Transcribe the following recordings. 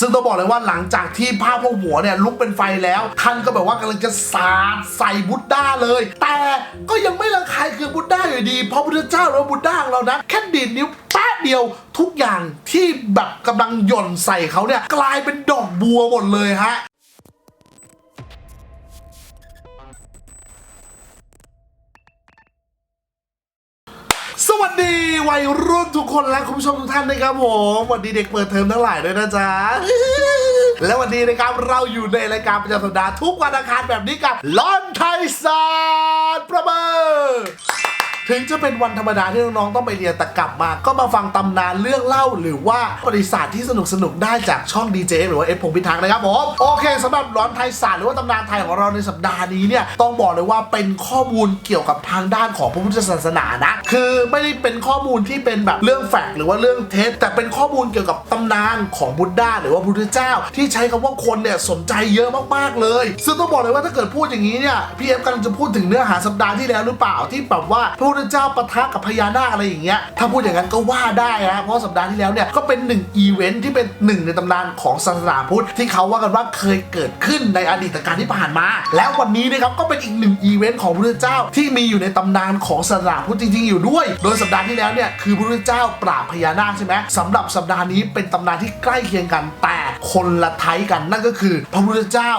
ซึ่งต้องบอกเลยว่าหลังจากที่ภาพพวกหัวเนี่ยลุกเป็นไฟแล้ว ท่านก็แบบว่ากำลังจะสาดใส่บุตด้าเลย แต่ก็ยังไม่ระคายเคือบุตด้าอยู่ดี เพราะพระเจ้าหรือว่าบุตด้าของเรานะแค่ดีดนิ้วแป๊ะเดียวทุกอย่างที่แบบกำลังหย่อนใส่เขาเนี่ยกลายเป็นดอกบัวหมดเลยฮะ สวัสดีวัยรุ่นทุกคนและคุณผู้ชมทุกท่านนะครับผมสวัสดีเด็กเปิดเทอมทั้งหลายด้วยนะจ๊ะ และวันนี้นะครับเราอยู่ในรายการประจำสัปดาห์ทุกวันอังคารแบบนี้กับลอนไทยศาสตร์ประเมิน ถึงจะเป็นวันธรรมดาที่น้องๆต้องไปเรียนแต่กลับมา ก็มาฟังตำนานเรื่องเล่า หรือว่าประวัติศาสตร์ที่สนุกสนุกได้จากช่องดีเจหรือว่าเอฟพงพิทักษ์นะครับผมโอเคสำหรับร้อนไทยศาสตร์หรือว่าตำนานไทยของเราในสัปดาห์นี้เนี่ยต้องบอกเลยว่าเป็นข้อมูลเกี่ยวกับทางด้านของพระพุทธศาสนานะ คือไม่ได้เป็นข้อมูลที่เป็นแบบเรื่องแฟกต์หรือว่าเรื่องเท็จแต่เป็นข้อมูลเกี่ยวกับตำนานของบุตด้าหรือว่าพระพุทธเจ้า ที่ใช้คำว่าคนเนี่ยสนใจเยอะมากๆเลย ซึ่งต้องบอกเลยว่าถ้าเกิดพูดอย่างนี้เนี่ยพี่เอฟกำลังจะพูดถึงเนื้อหาสัปดาห์ที่แล้วหรือเปล่าที่แบบว่าพระพุทธเจ้าปะทะกับพญานาคอะไรอย่างเงี้ยถ้าพูดอย่างนั้นก็ว่าได้นะเพราะสัปดาห์ที่แล้วเนี่ยก็เป็นหนึ่งอีเวนท์ที่เป็นหนึ่งในตำนานของศาสนาพุทธที่เขาว่ากันว่าเคยเกิดขึ้นในอดีตการที่ผ่านมา แล้ววันนี้นะครับก็เป็นอีกหนึ่งอีเวนต์ของพระพุทธเจ้าที่มีอยู่ในตำนานของศาสนาพุทธจริงๆอยู่ด้วย โดยสัปดาห์ที่แล้วเนี่ยคือพระพุทธเจ้าปราบพญานาคใช่ไหมสำหรับสัปดาห์นี้เป็นตำนานที่ใกล้เคียงกันแต่คนละไทยกันนั่นก็คือ พระพุทธเจ้า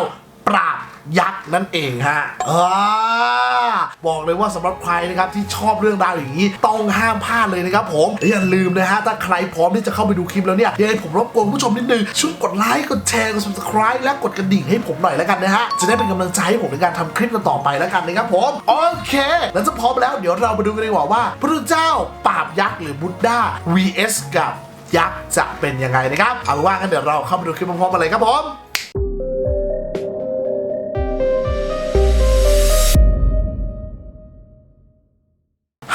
ปราบ ยักษ์นั่นเองฮะอ่าบอกเลยว่าสำหรับใครนะครับที่ชอบเรื่องราวอย่างนี้ต้องห้ามพลาดเลยนะครับผมอย่าลืมนะฮะถ้าใครพร้อมที่จะเข้าไปดูคลิปแล้วเนี่ยยังไงผมรบกวนผู้ชมนิดนึงช่วยกดไลค์กดแชร์กด subscribe และกดกระดิ่งให้ผมหน่อยแล้วกันนะฮะจะได้เป็นกำลังใจให้ผมในการทำคลิปต่อไปแล้วกันนะครับผมโอเคแล้วจะพร้อมแล้วเดี๋ยวเราไปดูกันดีกว่าว่า พระเจ้าปราบยักษ์หรือบุตด้า vs กับยักษ์จะเป็นยังไงนะครับ เอาเป็นว่ากันเดี๋ยวเราเข้าไปดูคลิปพร้อมๆกันเลยครับผม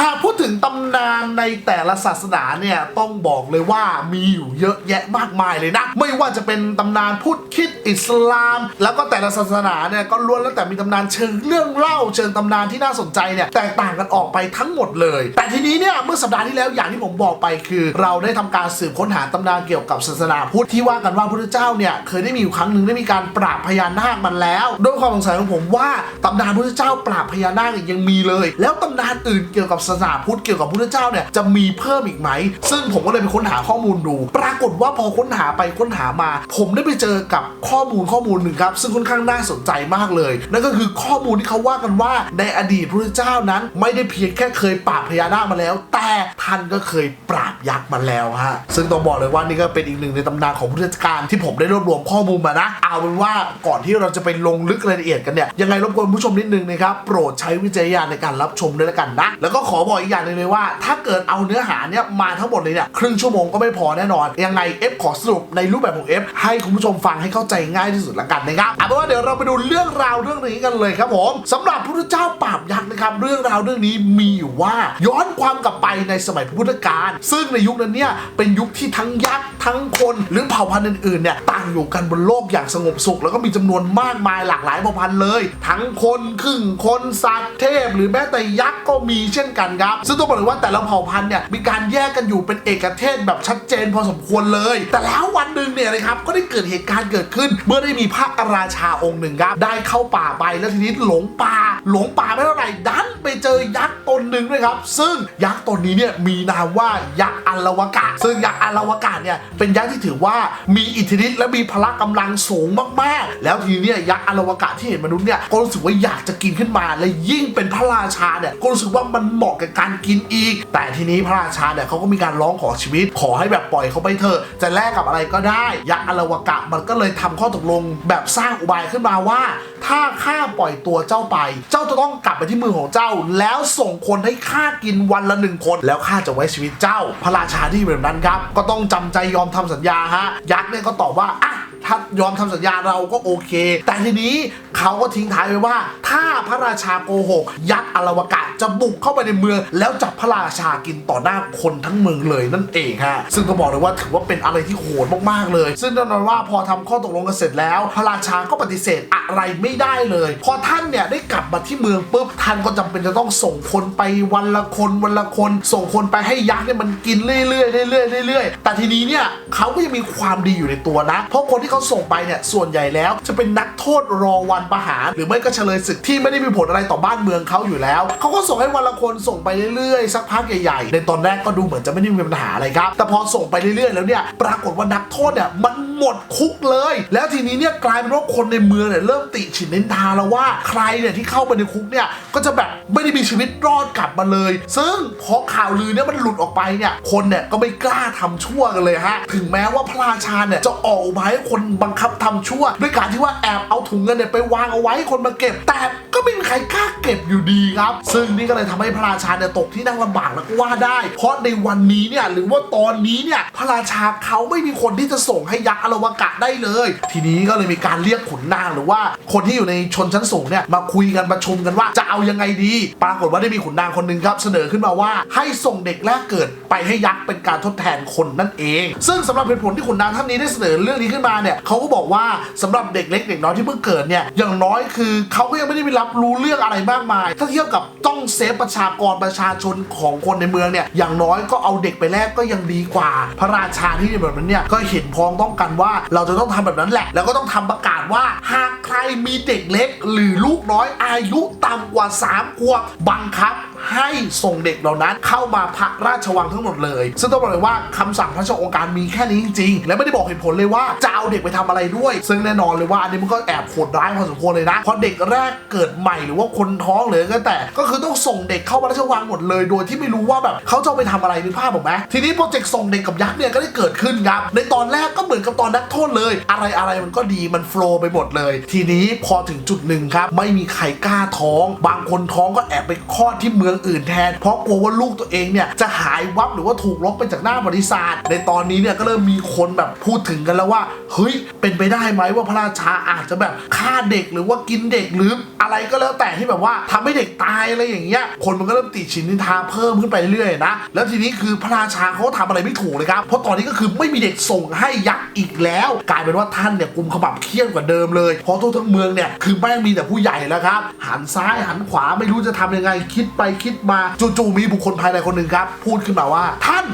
หากพูดถึงตำนานในแต่ละศาสนาเนี่ยต้องบอกเลยว่ามีอยู่เยอะแยะมากมายเลยนะ ไม่ว่าจะเป็นตำนานพุทธคิดอิสลาม แล้วก็แต่ละศาสนาเนี่ยก็ล้วนแล้วแต่มีตำนานเชิงเรื่องเล่าเชิงตำนานที่น่าสนใจเนี่ยแตกต่างกันออกไปทั้งหมดเลย แต่ทีนี้เนี่ยเมื่อสัปดาห์ที่แล้วอย่างที่ผมบอกไปคือ เราได้ทำการสืบค้นหาตำนานเกี่ยวกับศาสนาพุทธที่ว่ากันว่าพระเจ้าเนี่ยเคยได้มีอยู่ครั้งหนึ่งได้มีการปราบพญานาคมันแล้วด้วยความสงสัยของผมว่าตำนานพระเจ้าปราบพญานาคยังมีเลย แล้วตำนานอื่นเกี่ยวกับสนาพุทธเกี่ยวกับพระพุทธเจ้าเนี่ยจะมีเพิ่มอีกไหม ซึ่งผมก็เลยไปค้นหาข้อมูลดู ปรากฏว่าพอค้นหาไปค้นหามา ผมได้ไปเจอกับข้อมูลข้อมูลหนึ่งครับ ซึ่งค่อนข้างน่าสนใจมากเลย นั่นก็คือข้อมูลที่เขาว่ากันว่า ในอดีตพระพุทธเจ้านั้น ไม่ได้เพียงแค่เคยปราบพญานาคมาแล้ว แต่ท่านก็เคยปราบยักษ์มาแล้วฮะซึ่งต้องบอกเลยว่านี่ก็เป็นอีกหนึ่งในตำนานของพุทธการที่ผมได้รวบรวมข้อมูลมานะเอาเป็นว่าก่อนที่เราจะไปลงลึกรายละเอียดกันเนี่ยยังไงรบกวนผู้ชมนิดนึงนะครับโปรดใช้วิจารณญาณในการรับชมด้วยละกันนะแล้วก็ขอบอกอีกอย่างหนึงเลยว่า ถ้าเกิดเอาเนื้อหาเนี่ยมาทั้งหมดเลยเนี่ยครึ่งชั่วโมงก็ไม่พอแน่นอน ยังไงเอฟขอสรุปในรูปแบบของเอฟให้คุณผู้ชมฟังให้เข้าใจง่ายที่สุดละกันนะครับเอาเป็นว่าเดี๋ยวเราไปดูเรื่องราวเรื่องนี้กันเลยครับผมสำหรับพระเจ้าปราบยักษ์นะครับเรื่องราวเรื่องนี้มีอยู่ว่า ย้อนความกลับไปในสมัยพุทธกาลซึ่งในยุคนั้นเนี่ยเป็นยุคที่ทั้งยักษ์ทั้งคนหรือเผ่าพันธุ์อื่นๆเนี่ยต่างอยู่กันบนโลกอย่างสงบสุข แล้วก็มีจำนวนมากมายหลากหลายเผ่าพันธุ์เลย ทั้งคนครึ่งคนสัตว์เทพ หรือแม้แต่ยักษ์ก็มีเช่นกันครับ ซึ่งต้องบอกเลยว่าแต่ละเผ่าพันธุ์เนี่ยมีการแยกกันอยู่เป็นเอกเทศแบบชัดเจนพอสมควรเลย แต่แล้ววันหนึ่งเนี่ยนะครับก็ได้เกิดเหตุการณ์เกิดขึ้น เมื่อได้มีพระราชาองค์หนึ่งครับได้เข้าป่าไปแล้วทีนี้หลงป่า หลงป่าไม่เท่าไหร่ดันไปเจอยักษ์ตนหนึ่งด้วยครับซึ่งยักษ์ตนนี้เนี่ยมีนามว่ายักษ์อัลวกะ ซึ่งยักษ์อัลวกะเนี่ยเป็นยักษ์ที่ถือว่ามีอิทธิฤทธิ์และมีพละกำลังสูงมากๆ แล้วทีนี้เนี่ยยักษ์อัลวกะที่เห็นมนุษย์เนี่ยก็รู้สึกว่าอยากจะกินขึ้นมาและยิ่งเป็นพระราชาเนี่ยก็รู้สึกว่ามันเหมาะกับการกินอีก แต่ทีนี้พระราชาเนี่ยเขาก็มีการร้องขอชีวิต ขอให้แบบปล่อยเขาไปเถอะจะแลกกับอะไรก็ได้ ยักษ์อลวกะมันก็เลยทำข้อตกลงแบบสร้างอุบายขึ้นมาว่า ถ้าข้าปล่อยตัวเจ้าไป เจ้าจะต้องกลับไปที่มือของเจ้า แล้วส่งคนให้ข้ากินวันละหนึ่งคน แล้วข้าจะไว้ชีวิตเจ้า พระราชาที่แบบนั้นครับ ก็ต้องจำใจยอมทำสัญญาฮะยักษ์เนี่ยก็ตอบว่าอะถ้ายอมทำสัญญาเราก็โอเค แต่ทีนี้เขาก็ทิ้งท้ายไว้ว่า ถ้าพระราชาโกหก ยักษ์อลวกะจะบุกเข้าไปในเมือง แล้วจับพระราชากินต่อหน้าคนทั้งเมืองเลยนั่นเองฮะซึ่งต้องบอกเลยว่าถือว่าเป็นอะไรที่โหดมากๆเลย ซึ่งแน่นอนว่าพอทำข้อตกลงกันเสร็จแล้ว พระราชาก็ปฏิเสธอะไรไม่ได้เลย พอท่านเนี่ยได้กลับมาที่เมืองปุ๊บท่านก็จำเป็นจะต้องส่งคนไปวันละคนวันละคน ส่งคนไปให้ยักษ์เนี่ยมันกินเรื่อยๆเรื่อยๆเรื่อยๆแต่ทีนี้เนี่ยเขาก็ยังมีความดีอยู่ในตัวนะเพราะคนที่เขาส่งไปเนี่ยส่วนใหญ่แล้ว จะเป็นนักโทษรอวันประหาร หรือไม่ก็เฉลยศึกที่ไม่ได้มีผลอะไรต่อบ้านเมืองเขาอยู่แล้วเขาก็ส่งให้วันละคนส่งไปเรื่อยๆสักพักใหญ่ๆ ในตอนแรกก็ดูเหมือนจะไม่ได้มีปัญหาอะไรครับ แต่พอส่งไปเรื่อยๆ แล้วเนี่ยปรากฏว่านักโทษเนี่ยมันหมดคุกเลย แล้วทีนี้เนี่ยกลายเป็นว่าคนในเมืองเนี่ยเริ่มติฉินนินทาแล้วว่าใครเนี่ยที่เข้าไปในคุกเนี่ยก็จะแบบไม่ได้มีชีวิตรอดกลับมาเลย ซึ่งพอข่าวลือเนี่ยมันหลุดออกไปเนี่ยคนเนี่ยก็ไม่กล้าทำชั่วกันเลยฮะถึงแม้ว่าพระราชาเนี่ยจะออกอุบายให้คนบังคับทำชั่ว ด้วยการที่ว่าแอบเอาถุงเงินเนี่ยไปวางเอาไว้ให้คนมาเก็บ แต่ก็ไม่มีใครกล้าเก็บอยู่ดีครับ ซึ่งนี่ก็เลยทำให้พระราชาเนี่ยตกที่นั่งลำบากแล้วก็ว่าได้ เพราะในวันนี้เนี่ยหรือว่าตอนนี้เนี่ยพระราชาเขาไม่มีคนที่จะส่งให้ยักษ์อลวกะได้เลย ทีนี้ก็เลยมีการเรียกขุนนางหรือว่าคนที่อยู่ในชนชั้นสูงเนี่ยมาคุยกันประชุมกันว่าจะเอายังไงดี ปรากฏว่าได้มีขุนนางคนหนึ่งครับ เสนอขึ้นมาว่าให้ส่งเด็กแรกเกิดไปให้ยักษ์เป็นการทดแทนคนนั่นเอง ซึ่งสำหรับเหตุผลที่ขุนนางท่านนี้ได้เสนอเรื่องนี้ขึ้นมาเนี่ยเขาก็บอกว่าสำหรับเด็กเล็กเด็กน้อยที่เพิ่งเกิดเนี่ยอย่างน้อยคือเขาก็ยังไม่ได้ไปรับรู้เรื่องอะไรมากมาย ถ้าเทียบกับต้องเซฟประชากรประชาชนของคนในเมืองเนี่ยอย่างน้อยก็เอาเด็กไปแลกก็ยังดีกว่า พระราชาที่แบบนั้นเนี่ยก็เห็นพ้องต้องกันว่าเราจะต้องทำแบบนั้นแหละ แล้วก็ต้องทำประกาศว่าหากใครมีเด็กเล็ก หรือลูกน้อยอายุต่ำกว่า3ขวบบังคับให้ส่งเด็กเหล่านั้นเข้ามาพระราชวังทั้งหมดเลย ซึ่งต้องบอกเลยว่าคำสั่งพระราชองค์การมีแค่นี้จริงๆ และไม่ได้บอกเหตุผลเลยว่าจะเอาเด็กไปทำอะไรด้วย ซึ่งแน่นอนเลยว่าอันนี้มันก็แอบโหดร้ายพอสมควรเลยนะเพราะเด็กแรกเกิดใหม่หรือว่าคนท้องหรือก็แต่ ก็คือต้องส่งเด็กเข้าพระราชวังหมดเลย โดยที่ไม่รู้ว่าแบบเขาจะไปทำอะไรนึกภาพออกไหมทีนี้โปรเจกต์ส่งเด็กกับยักษ์เนี่ยก็ได้เกิดขึ้นครับในตอนแรกก็เหมือนกับตอนนักโทษเลย อะไรอะไรมันก็ดีมันโฟล์ไปหมดเลย ทีนี้พอถึงจุดหนึ่งครับไม่มีใครกล้าท้อง บางคนท้องก็แอบไปคลอดที่เมืองอื่นแทน เพราะกลัวว่าลูกตัวเองเนี่ยจะหายวับหรือว่าถูกลบไปจากหน้าบริษัทในตอนนี้เนี่ยก็เริ่มมีคนแบบพูดถึงกันแล้วว่าเฮ้ยเป็นไปได้ไหมว่าพระราชาอาจจะแบบฆ่าเด็กหรือว่ากินเด็กหรืออะไรก็แล้วแต่ที่แบบว่าทำให้เด็กตายอะไรอย่างเงี้ยคนมันก็เริ่มติชินนินทาเพิ่มขึ้นไปเรื่อยๆนะ แล้วทีนี้คือพระราชาเขาก็ทำอะไรไม่ถูกเลยครับ เพราะตอนนี้ก็คือไม่มีเด็กส่งให้ยักษ์อีกแล้ว กลายเป็นว่าท่านเนี่ยกุมขมับเครียดกว่าเดิมเลย เพราะทั่วทั้งเมืองเนี่ยคือแม่งมีแต่ผู้ใหญ่แล้วครับหันซ้ายหันขวาไม่รู้จะทำยังไงคิดไปคิดมาจู่ๆมีบุคคลภายในคนหนึ่งครับ พูดขึ้นมาว่าท่าน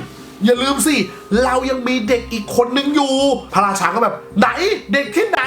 อย่าลืมสิ เรายังมีเด็กอีกคนนึงอยู่ พระราชาก็แบบไหนเด็กที่ไหน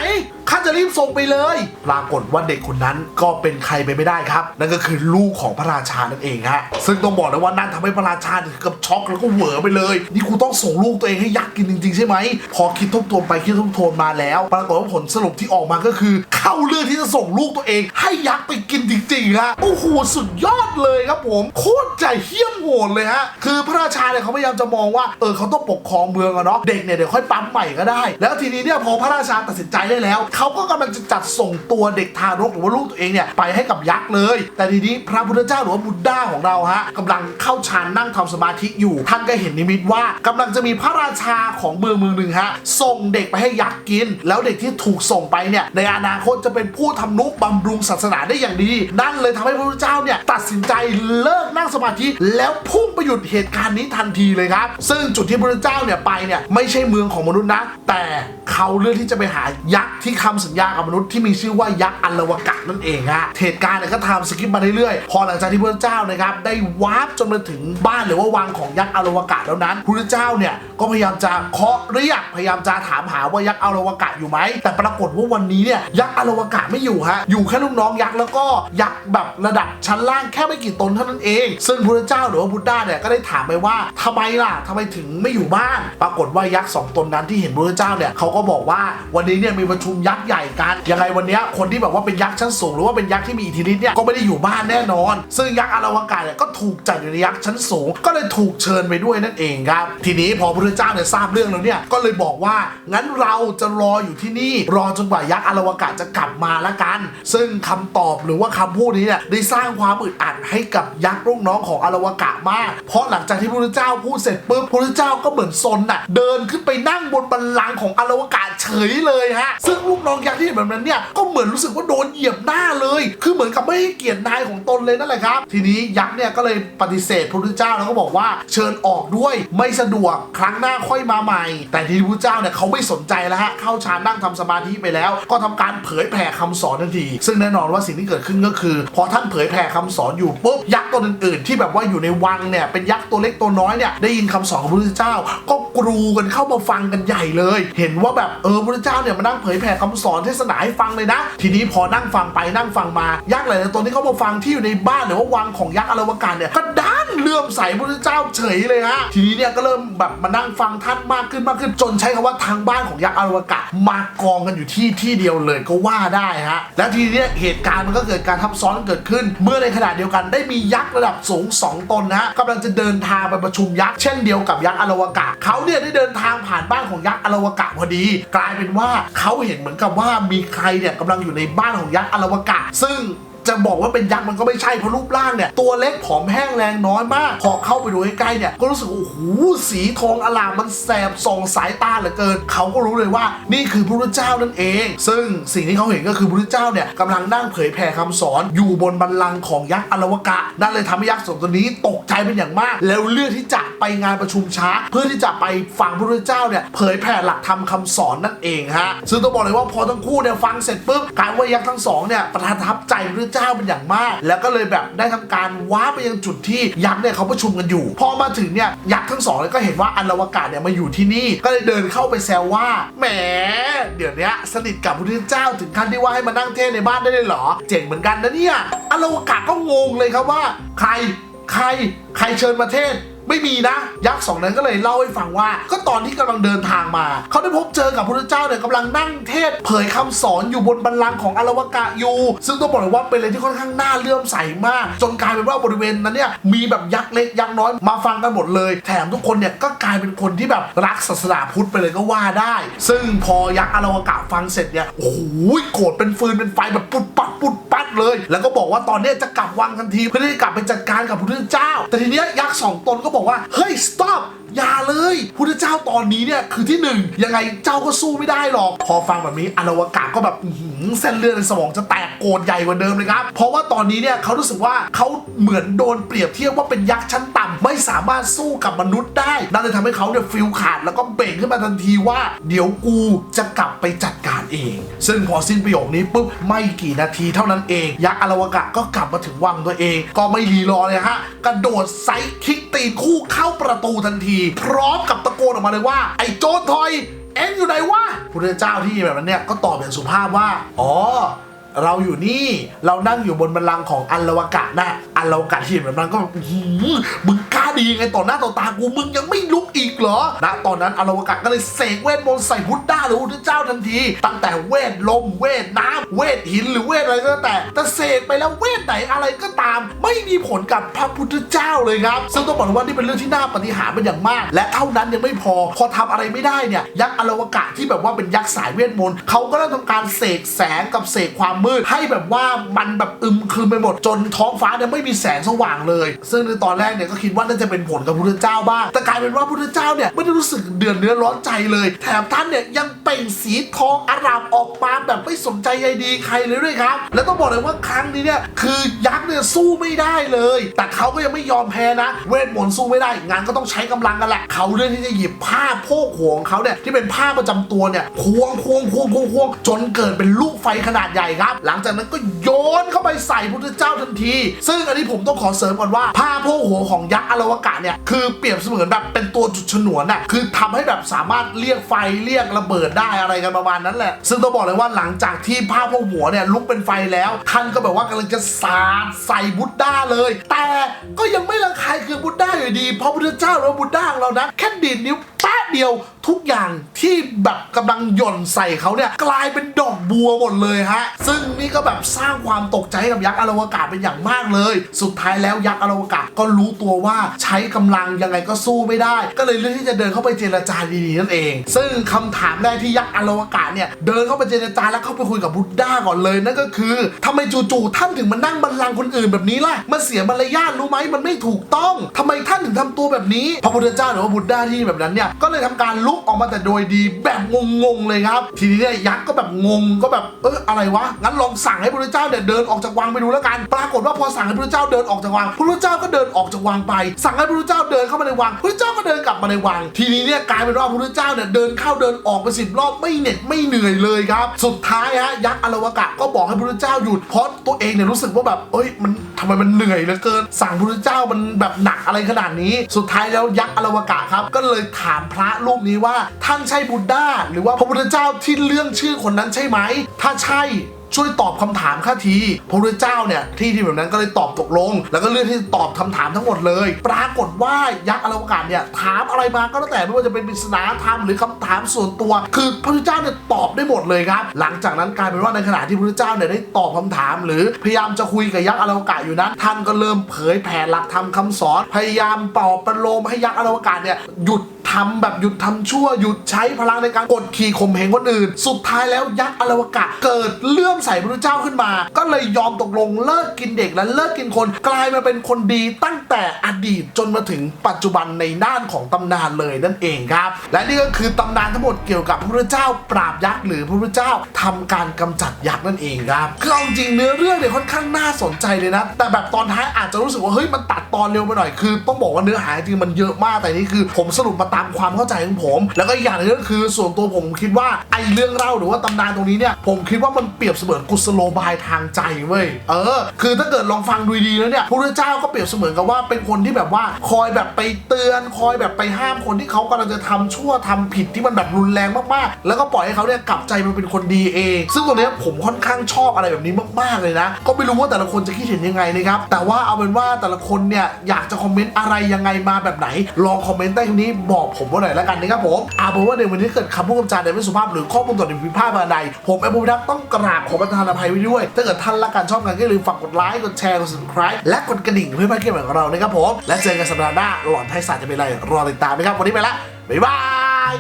ข้าจะรีบส่งไปเลย ปรากฏว่าเด็กคนนั้นก็เป็นใครไปไม่ได้ครับ นั่นก็คือลูกของพระราชานั่นเองฮะซึ่งต้องบอกเลยว่านั่นทำให้พระราชาถึงกับช็อกแล้วก็เหวอไปเลย นี่กูต้องส่งลูกตัวเองให้ยักษ์กินจริงๆใช่ไหมพอคิดทบทวนไปคิดทบทวนมาแล้ว ปรากฏว่าผลสรุปที่ออกมาก็คือ เข้าเรื่องที่จะส่งลูกตัวเอง ให้ยักษ์ไปกินจริงๆฮะโอ้โหสุดยอดเลยครับผมโคตรใจเหี้ยมโหดเลยฮะคือพระราชาเนี่ยเขาพยายามจะมองว่าเออเขาต้องปกครองเมืองอะเนาะเด็กเนี่ยเดี๋ยวค่อยปั๊มใหม่ก็ได้ แล้วทีนี้เนี่ยพอพระราชาตัดสินใจได้แล้ว เขาก็กำลังจะจัดส่งตัวเด็กทารกหรือว่าลูกตัวเองเนี่ยไปให้กับยักษ์เลย แต่ทีนี้พระพุทธเจ้าหรือว่าบุตด้าของเราฮะกำลังเข้าฌานนั่งทำสมาธิอยู่ท่านก็เห็นนิมิตว่ากำลังจะมีพระราชาของเมืองเมืองหนึ่งฮะส่งเด็กไปให้ยักษ์กิน แล้วเด็กที่ถูกส่งไปเนี่ยในอนาคตจะเป็นผู้ทำนุบำรุงศาสนาได้อย่างดี นั่นเลยทำให้พระพุทธเจ้าเนี่ยตัดสินใจเลิกนั่งสมาธิแล้วพุ่งไปหยุดเหตุการณ์นี้ทันทีเลยครับ ซึ่งจุดที่พระพุทธเจ้าเนี่ยไปเนี่ยไม่ใช่เมืองของมนุษย์นะ แต่เขาเลือกที่จะไปหายักษ์ที่คำสัญญากับมนุษย์ที่มีชื่อว่ายักษ์อัลวกะนั่นเองฮะเหตุการณ์เนี่ยก็ทำสกิปมาเรื่อยๆพอหลังจากที่พระเจ้านะครับได้วาร์ปจนมาถึงบ้านหรือว่าวังของยักษ์อัลวกะแล้วนั้นพระเจ้าเนี่ยก็พยายามจะเคาะเรียกพยายามจะถามหาว่ายักษ์อัลวกะอยู่ไหมแต่ปรากฏว่าวันนี้เนี่ยยักษ์อัลวกะไม่อยู่ฮะอยู่แค่ลูกน้องยักษ์แล้วก็ยักษ์แบบระดับชั้นล่างแค่ไม่กี่ตนเท่านั้นเอง ซึ่งพระเจ้าหรือว่าบุตด้าเนี่ยก็ได้ถามไปว่าทำไมล่ะทำไมถึงไม่อยู่บ้าน ปรากฏว่ายักษ์สองตนนั้นที่เห็นพระเจ้าเนี่ยเขาก็บอกว่าวันนี้เนี่ยมีประชุมยักษ์ใหญ่กัน ยังไงวันเนี้ยคนที่แบบว่าเป็นยักษ์ชั้นสูงหรือว่าเป็นยักษ์ที่มีอิทธิฤทธิ์เนี่ยก็ไม่ได้อยู่บ้านแน่นอน ซึ่งยักษ์อารวากาศเนี่ยก็ถูกจัดอยู่ในยักษ์ชั้นสูง ก็เลยถูกเชิญไปด้วยนั่นเองครับ ทีนี้พอพระเจ้าเนี่ยทราบเรื่องแล้วเนี่ยก็เลยบอกว่างั้นเราจะรออยู่ที่นี่รอจนกว่ายักษ์อารวากาศจะกลับมาละกัน ซึ่งคำตอบหรือว่าคำพูดนี้เนี่ยได้สร้างความอึดอัดให้กับยักษ์ลูกน้องของอารวากะมาก เพราะหลังจากที่พระเจ้าพูดเสร็จปุ๊บพระเจ้าก็เหมือนซนน่ะเดินขึ้นไปนั่งบนบัลลังก์ของอารวากะเฉยเลยฮะ ซึ่งลูกน้องยักษ์ที่เห็นแบบนั้นเนี่ย ก็เหมือนรู้สึกว่าโดนเหยียบหน้าเลย คือเหมือนกับไม่ให้เกียรตินายของตนเลยนั่นแหละครับ ทีนี้ยักษ์เนี่ยก็เลยปฏิเสธพระพุทธเจ้าแล้วก็บอกว่าเชิญออกด้วยไม่สะดวกครั้งหน้าค่อยมาใหม่ แต่ทีนี้พระพุทธเจ้าเนี่ยเขาไม่สนใจแล้วฮะเข้าฌานนั่งทำสมาธิไปแล้ว ก็ทำการเผยแผ่คำสอนทันที ซึ่งแน่นอนว่าสิ่งที่เกิดขึ้นก็คือ พอท่านเผยแผ่คำสอนอยู่ปุ๊บยักษ์ตัวอื่นๆ ที่แบบว่าอยู่ในวังเนี่ยเป็นยักษ์ตัวเล็กตัวน้อยเนี่ยได้ยินคำสอนของพระพุทธเจ้า ก็กรูกันเข้ามาฟังกันใหญ่เลย เห็นว่าแบบเออพระพุทธเจ้าเนี่ยมานั่งเผยแผ่คำสอนเทศนาให้ฟังเลยนะ ทีนี้พอนั่งฟังไปนั่งฟังมายักษ์หลายตัวที่เขามาฟังที่อยู่ในบ้านหรือว่าวังของยักษ์อารวกาศเนี่ยก็ด เลื่อมใสพระเจ้าเฉยเลยฮะทีนี้เนี่ยก็เริ่มแบบมานั่งฟังท่านมากขึ้นมากขึ้นจนใช้คำว่าทางบ้านของยักษ์อรวกาศมากองกันอยู่ที่ที่เดียวเลยก็ว่าได้ฮะแล้วทีนี้เหตุการณ์มันก็เกิดการทับซ้อนเกิดขึ้น เมื่อในขณะเดียวกันได้มียักษ์ระดับสูงสองตนนะกำลังจะเดินทางไปประชุมยักษ์เช่นเดียวกับยักษ์อรวกาศเขาเนี่ยได้เดินทางผ่านบ้านของยักษ์อรวกาศพอดี กลายเป็นว่าเขาเห็นเหมือนกับว่ามีใครเนี่ยกำลังอยู่ในบ้านของยักษ์อรวกาศซึ่ง จะบอกว่าเป็นยักษ์มันก็ไม่ใช่เพราะรูปร่างเนี่ยตัวเล็กผอมแห้งแรงน้อยมาก พอเข้าไปดูใใกล้ๆเนี่ยก็รู้สึกโอ้โหสีทองอลามมันแสบส่องสายตาเหลือเกิน เขาก็รู้เลยว่านี่คือพระพุทธเจ้านั่นเอง ซึ่งสิ่งที่เขาเห็นก็คือพระพุทธเจ้าเนี่ยกำลังนั่งเผยแผ่คำสอน อยู่บนบัลลังก์ของยักษ์อาวกะ นั่นเลยทำให้ยักษ์สองตัวนี้ตกใจเป็นอย่างมาก แล้วเลือกที่จะไปงานประชุมช้า เพื่อที่จะไปฟังพระพุทธเจ้าเนี่ยเผยแผ่หลักธรรมคำสอนนั่นเองฮะซึ่งต้องบอกเลยว่าพอทั้งคู่เนี่ยฟังเสร็จปุ๊บกลายว่ายักษ์ทั้งสองเนี่ยประทับใจพระพุทธเจ้าเป็นอย่างมาก แล้วก็เลยแบบได้ทำการว้าไปยังจุดที่ยักษ์เนี่ยเขาประชุมกันอยู่ พอมาถึงเนี่ยยักษ์ทั้งสองเลยก็เห็นว่าอันลวกาศเนี่ยมาอยู่ที่นี่ก็เลยเดินเข้าไปแซวว่าแหมเดี๋ยวนี้สนิทกับพระพุทธเจ้าถึงขั้นที่ว่าให้มานั่งเทศในบ้านได้เลยเหรอ เจ๋งเหมือนกันนะเนี่ยอันลวกาศก็งงเลยครับว่า ใครใครใครเชิญมาเทศ ไม่มีนะ ยักษ์สองนั้นก็เลยเล่าให้ฟังว่า ก็ตอนที่กำลังเดินทางมา เขาได้พบเจอกับพระเจ้าเนี่ยกำลังนั่งเทศเผยคำสอนอยู่บนบัลลังก์ของอารวกะอยู่ ซึ่งต้องบอกเลยว่าเป็นอะไรที่ค่อนข้างน่าเลื่อมใสมาก จนกลายเป็นว่าบริเวณนั้นเนี่ยมีแบบยักษ์เล็กยักษ์น้อยมาฟังกันหมดเลย แถมทุกคนเนี่ยก็กลายเป็นคนที่แบบรักศาสนาพุทธไปเลยก็ว่าได้ ซึ่งพอยักษ์อารวกะฟังเสร็จเนี่ยโอ้โหโกรธเป็นฟืนเป็นไฟแบบปุดปัดปุดปัดเลย แล้วก็บอกว่าตอนนี้จะกลับวังทันทีเพื่อที่จะกลับไปจัดการกับพระเจ้า แต่ทีเนี้ยยักษ์สองตนก็บอกว่า เฮ้ย stop อย่าเลยพุทธเจ้าตอนนี้เนี่ยคือที่หนึ่งยังไงเจ้าก็สู้ไม่ได้หรอก พอฟังแบบนี้อารวกาศก็แบบเส้นเลือดในสมองจะแตกโกรธใหญ่กว่าเดิมเลยครับ เพราะว่าตอนนี้เนี่ยเขารู้สึกว่าเขาเหมือนโดนเปรียบเทียบว่าเป็นยักษ์ชั้นต่ำไม่สามารถสู้กับมนุษย์ได้ นั่นเลยทำให้เขาเนี่ยฟิลขาดแล้วก็เบ่งขึ้นมาทันทีว่า เดี๋ยวกูจะกลับไปจัดการ เอง ซึ่งพอสิ้นประโยคนี้ปุ๊บไม่กี่นาทีเท่านั้นเอง ยักษ์อาวกะก็กลับมาถึงวังตัวเอง ก็ไม่รีรอเลยฮะ กระโดดไซด์คิกตีคู่เข้าประตูทันที พร้อมกับตะโกนออกมาเลยว่า ไอ้โจรทอยเอ็งอยู่ไหนวะพระเจ้าที่แบบนั้นเนี่ยก็ตอบอย่างสุภาพว่า อ๋อ เราอยู่นี่เรานั่งอยู่บนบัลลังก์ของอัลลวกะนะอัลลวกะที่เห็นแบบนั้นก็อื้อหือมึงกล้าดีไงต่อหน้าต่อตากูมึงยังไม่ลุกอีกเหรอณตอนนั้นอัลลวกะก็เลยเสกเวทมนต์ใส่พุทธด้าหรือพุทธเจ้าทันที ตั้งแต่เวทลมเวทน้ำเวทหินหรือเวทอะไรก็แล้วแต่แต่เสกไปแล้วเวทไหนอะไรก็ตาม ไม่มีผลกับพระพุทธเจ้าเลยครับ ซึ่งต้องบอกเลยว่านี่เป็นเรื่องที่น่าปฏิหารย์เป็นอย่างมาก และเท่านั้นยังไม่พอ พอทำอะไรไม่ได้เนี่ยยักษ์อลวกะที่แบบว่าเป็นยักษ์สายเวทมนต์เขาก็เริ่มทำการเสกแสงกับเสกความมืด ให้แบบว่ามันแบบอึมครึมไปหมดจนท้องฟ้าเนี่ยไม่มีแสงสว่างเลย ซึ่งในตอนแรกเนี่ยก็คิดว่าน่าจะเป็นผลกับพระพุทธเจ้าบ้างแต่กลายเป็นว่าพระพุทธเจ้าเนี่ยไม่ได้รู้สึกเดือดเนื้อร้อนใจเลย แถมท่านเนี่ยยัง ล่งสีทองอารามออกมาแบบไม่สนใจใยดีใครเลยด้วยครับ แล้วต้องบอกเลยว่าครั้งนี้เนี่ยคือยักษ์เนี่ยสู้ไม่ได้เลย แต่เขาก็ยังไม่ยอมแพ้นะ เวทมนต์สู้ไม่ได้ งานก็ต้องใช้กำลังกันแหละ เขาเลือกที่จะหยิบผ้าโพกหัวของเขาเนี่ยที่เป็นผ้าประจำตัวเนี่ยควงควงควงควงควงจนเกิดเป็นลูกไฟขนาดใหญ่ครับ หลังจากนั้นก็โยนเข้าไปใส่พุทธเจ้าทันที ซึ่งอันนี้ผมต้องขอเสริมก่อนว่าผ้าโพกหัวของยักษ์อาวกะเนี่ยคือเปรียบเสมือนแบบเป็นตัวจุดฉนวนน่ะคือทำให้แบบสามารถเรียกไฟเรียกระเบิดได้อะไรกันประมาณนั้นแหละ ซึ่งต้องบอกเลยว่าหลังจากที่ภาพพกหัวเนี่ยลุกเป็นไฟแล้ว ท่านก็แบบว่ากำลังจะสาดใส่บุตด้าเลย แต่ก็ยังไม่ระคายเคืองบุตด้าอยู่ดี เพราะพุทธเจ้าหรือว่าบุตด้าของเรานะแค่ดีดนิ้ว แป๊บเดียวทุกอย่างที่แบบกำลังหย่อนใส่เขาเนี่ยกลายเป็นดอกบัวหมดเลยฮะ ซึ่งนี่ก็แบบสร้างความตกใจให้กับยักษ์อารวกาศเป็นอย่างมากเลย สุดท้ายแล้วยักษ์อารวกาศก็รู้ตัวว่าใช้กำลังยังไงก็สู้ไม่ได้ ก็เลยเลือกที่จะเดินเข้าไปเจรจาดีๆนั่นเอง ซึ่งคำถามแรกที่ยักษ์อารวกาศเนี่ยเดินเข้าไปเจรจาแล้วเข้าไปคุยกับบุตด้าก่อนเลยนั่นก็คือทำไมจู่ๆท่านถึงมานั่งบัลลังก์คนอื่นแบบนี้ล่ะมันเสียมารยาทรู้ไหมมันไม่ถูกต้องทำไมท่านถึงทำตัวแบบนี้ พระพุทธเจ้าหรือว่าบุตด้าที่แบบนั้นเนี่ยก็เลยทำการลุกออกมาแต่โดยดีแบบงงๆเลยครับ ทีนี้เนี่ยยักษ์ก็แบบงงก็แบบเอออะไรวะงั้นลองสั่งให้พระเจ้าเนี่ยเดินออกจากวังไปดูแล้วกัน ปรากฏว่าพอสั่งให้พระเจ้าเดินออกจากวังพระเจ้าก็เดินออกจากวังไป สั่งให้พระเจ้าเดินเข้ามาในวังพระเจ้าก็เดินกลับมาในวัง ทีนี้เนี่ยกลายเป็นว่าพระเจ้าเนี่ยเดินเข้าเดินออกไปสิบรอบไม่เหน็ดไม่เหนื่อยเลยครับสุดท้ายฮะยักษ์อาวกะก็บอกให้พระเจ้าหยุดเพราะตัวเองเนี่ยรู้สึกว่าแบบเอ้ยมันทำไมมันเหนื่อยเหลือเกิน สั่งพระเจ้ามันแบบหนักอะไรขนาดนี้ สุดท้ายแล้วยักษ์อาวกะครับก็เลยถามามพระรูปนี้ว่า ท่านใช่บุตด้า หรือว่าพระพุทธเจ้าที่เรื่องชื่อคนนั้นใช่ไหม ถ้าใช่ช่วยตอบคำถามข้าที พระพุทธเจ้าเนี่ยที่ที่แบบนั้นก็เลยตอบตกลง แล้วก็เลือกที่จะตอบคำถามทั้งหมดเลย ปรากฏว่ายักษ์อาวกาศเนี่ยถามอะไรมาก็แล้วแต่ไม่ว่าจะเป็นปริศนาธรรมหรือคำถามส่วนตัว คือพระพุทธเจ้าเนี่ยตอบได้หมดเลยครับ หลังจากนั้นกลายเป็นว่าในขณะที่พระพุทธเจ้าเนี่ยได้ตอบคำถาม หรือพยายามจะคุยกับยักษ์อาวกาศอยู่นั้น ท่านก็เริ่มเผยแผ่หลักธรรมคำสอน พยายามปลอบประโลมให้ยักษ์อาวกาศเนี่ยหยุด ทำแบบหยุดทำชั่วหยุดใช้พลังในการกดขี่ข่มเหงคนอื่น สุดท้ายแล้วยักษ์อารวกะ เกิดเลื่อมใสพระเจ้าขึ้นมา ก็เลยยอมตกลงเลิกกินเด็กและเลิกกินคน กลายมาเป็นคนดีตั้งแต่อดีตจนมาถึงปัจจุบันในด้านของตำนานเลยนั่นเองครับ และนี่ก็คือตำนานทั้งหมดเกี่ยวกับพระเจ้าปราบยักษ์หรือพระเจ้าทำการกำจัดยักษ์นั่นเองครับคือเอาจริงเนื้อเรื่องเนี่ยค่อนข้างน่าสนใจเลยนะ แต่แบบตอนท้ายอาจจะรู้สึกว่าเฮ้ยมันตัดตอนเร็วไปหน่อยคือ ต้องบอกว่าเนื้อหาจริงมันเยอะมากแต่นี่คือ ผมสรุปมาตามความเข้าใจของผม แล้วก็อีกอย่างหนึงก็คือส่วนตัวผมคิดว่าไอ้เรื่องเล่าหรือว่าตำนานตรงนี้เนี่ยผมคิดว่ามันเปรียบเสมือนกุศโลบายทางใจเว้ยเออ คือถ้าเกิดลองฟังดูดีแล้วเนี่ยพระพุทธเจ้าก็เปรียบเสมือนกับว่าเป็นคนที่แบบว่าคอยแบบไปเตือนคอยแบบไปห้ามคนที่เขากำลังจะทำชั่วทำผิดที่มันแบบรุนแรงมากๆ แล้วก็ปล่อยให้เขาเนี่ยกลับใจมาเป็นคนดีเอง ซึ่งตรงเนี้ยผมค่อนข้างชอบอะไรแบบนี้มากๆเลยนะ ก็ไม่รู้ว่าแต่ละคนจะคิดเห็นยังไงนะครับแต่ว่าเอาเป็นว่าแต่ละคนเนี่ยอยากจะคอมเมนต์อะไรยังไงมาแบบไหนลองคอมเมนต์ใต้คลิปนี้บอกผมว่าหน่อยแล้วกันนะครับผมอาเป็นว่าในวันนี้เกิดคำพูดคำจาใดไม่สุภาพหรือข้อมูลต่อในพิพาทมาใดผมแอมบูพิทักษ์ต้องกราบขอประทานอภัยไว้ด้วย ถ้าเกิดท่านรักการชอบกันก็อย่าลืมฝากกดไลค์กดแชร์กด subscribe และกดกระดิ่งเพื่อไม่ให้พลาดคลิปใหม่ของเรานะครับผมและเจอกันสัปดาห์หน้าหลอนไทยศาสตร์จะเป็นอะไรรอติดตามนะครับวันนี้ไปละบ๊ายบาย